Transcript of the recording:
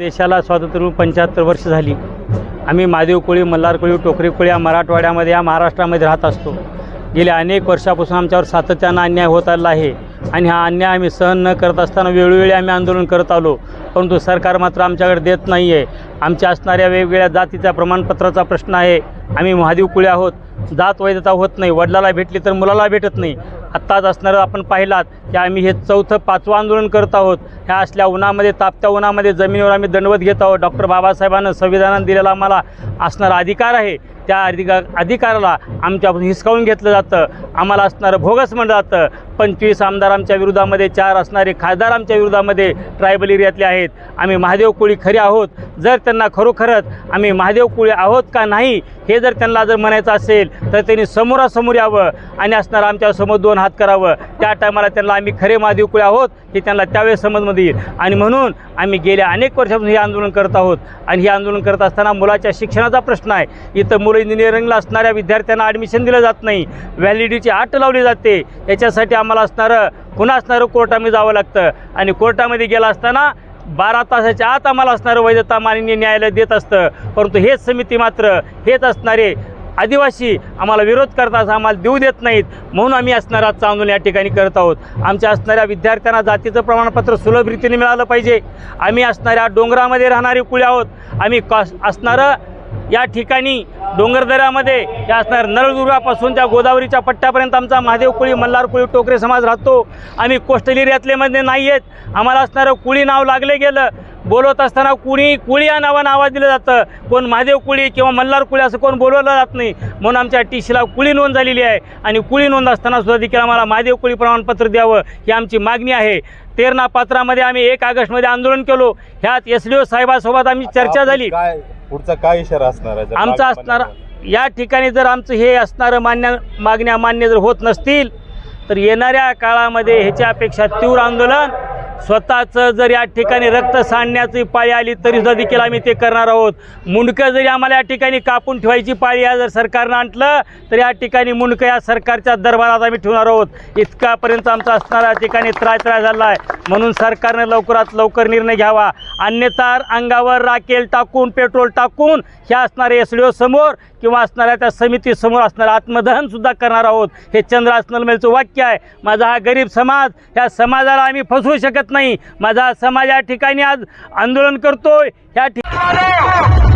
देशाला स्वातंत्र्य पंच्याहत्तर वर्ष झाली. आम्ही महादेव कोळी मल्हार कोळी टोकरी कोळी या मराठवाड्यामध्ये या महाराष्ट्रामध्ये राहत असतो. गेल्या अनेक वर्षापासून आमच्यावर सातत्यानं अन्याय होत आलेला आहे आणि हा अन्याय आम्ही सहन न करत असताना वेळोवेळी आम्ही आंदोलन करत आलो. परंतु सरकार मात्र आमच्याकडे देत नाही आहे आमच्या असणाऱ्या वेगवेगळ्या जातीच्या प्रमाणपत्राचा प्रश्न आहे. आम्ही महादेव कुळे आहोत. जात वैधता होत नाही वडिलाला भेटली तर मुलाला भेटत नाही. आत्ताच असणारं आपण पाहिलात की आम्ही हे चौथं पाचवं आंदोलन करत आहोत. ह्या असल्या उन्हामध्ये तापत्या उन्हामध्ये जमिनीवर आम्ही दंडवत घेत आहोत. डॉक्टर बाबासाहेबांनं संविधानात दिलेला आम्हाला असणारा अधिकार आहे. त्या अधिकार अधिकाराला आमच्यापासून हिसकावून घेतलं जातं. आम्हाला असणारं भोगस म्हणलं जातं. पंचवीस आमदार आमच्या विरोधामध्ये चार असणारे खासदार आमच्या विरोधामध्ये ट्रायबल एरियातले आहेत. आम्ही महादेव कोळी खरे आहोत. जर त्यांना खरोखरच आम्ही महादेव कोळी आहोत का नाही हे जर त्यांना जर म्हणायचं असेल तर त्यांनी समोरासमोर यावं आणि असणारं आमच्यासमोर दोन हात करावं. त्या टायमाला त्यांना आम्ही खरे महादेव कोळी आहोत हे त्यांना त्यावेळेस समजमध्ये येईल. आणि म्हणून आम्ही गेल्या अनेक वर्षापासून हे आंदोलन करत आहोत. आणि हे आंदोलन करत असताना मुलाच्या शिक्षणाचा प्रश्न आहे. इथं मुलं इंजिनिअरिंगला असणाऱ्या विद्यार्थ्यांना ॲडमिशन दिलं जात नाही. व्हॅलिडिटी आट लावली जाते. याच्यासाठी आम्हाला असणारं पुन्हा असणारं कोर्टामध्ये जावं लागतं. आणि कोर्टामध्ये गेलं असताना बारा तासाच्या आत आम्हाला असणारं वैधता माननीय न्यायालय देत असतं. परंतु हेच समिती मात्र हेच असणारे आदिवासी आम्हाला विरोध करतात आम्हाला देऊ देत नाहीत. म्हणून आम्ही असणारं आजचं आंदोलन या ठिकाणी करत आहोत. आमच्या असणाऱ्या विद्यार्थ्यांना जातीचं प्रमाणपत्र सुलभ रीतीने मिळालं पाहिजे. आम्ही असणाऱ्या डोंगरामध्ये राहणारी कुळी आहोत. आम्ही कॉस असणारं या ठिकाणी डोंगरदऱ्यामध्ये हे असणार नळदुर्गापासून त्या गोदावरीच्या पट्ट्यापर्यंत आमचा महादेव कुळी मल्हार कुळी टोकरे समाज राहतो. आम्ही कोस्टल एरियातले मध्ये नाही आहेत. आम्हाला असणारं कुळी नाव लागले गेलं. बोलवत असताना कुणी कुळी या नावानं आवाज दिलं जातं. कोण महादेव कुळी किंवा मल्हार कुळी असं कोण बोलवलं जात नाही. म्हणून आमच्या टी सीला कुळी नोंद झालेली आहे. आणि कुळी नोंद असताना सुद्धा देखील आम्हाला महादेव कुळी प्रमाणपत्र द्यावं ही आमची मागणी आहे. तेरणा पात्रामध्ये आम्ही एक ऑगस्टमध्ये आंदोलन केलो. ह्यात एस डी ओ साहेबासोबत आमची चर्चा झाली. पुढचा काय इशारा असणार आहे? जर आमचा मागणी असणारा मान्य या ठिकाणी जर आमचं हे असणारं मान्य मागण्या मान्य जर होत नसतील तर येणाऱ्या काळामध्ये ह्याच्यापेक्षा तीव्र आंदोलन स्वतःचं जर या ठिकाणी रक्त सांडण्याची पाळी आली तरी सुद्धा देखील आम्ही ते करणार आहोत. मुंडकं जरी आम्हाला या ठिकाणी कापून ठेवायची पाळी आहे जर सरकारनं आणलं तर या ठिकाणी मुंडकं या सरकारच्या दरबारात आम्ही ठेवणार आहोत. इतकापर्यंत आमचा असणारा या ठिकाणी त्राय त्राय झाला आहे म्हणून सरकारनं लवकरात लवकर निर्णय घ्यावा. अन्यथा अंगावर राखेल टाकून पेट्रोल टाकून ह्या असणाऱ्या एस डी समोर किंवा असणाऱ्या त्या समितीसमोर असणारं आत्मदहनसुद्धा करणार आहोत. हे चंद्रास नलमेलचं वाक्य आहे. माझा हा गरीब समाज ह्या समाजाला आम्ही फसवू शकत नाही. माझा समाज या ठिकाणी आज आंदोलन करतोय. ह्या ठिकाणी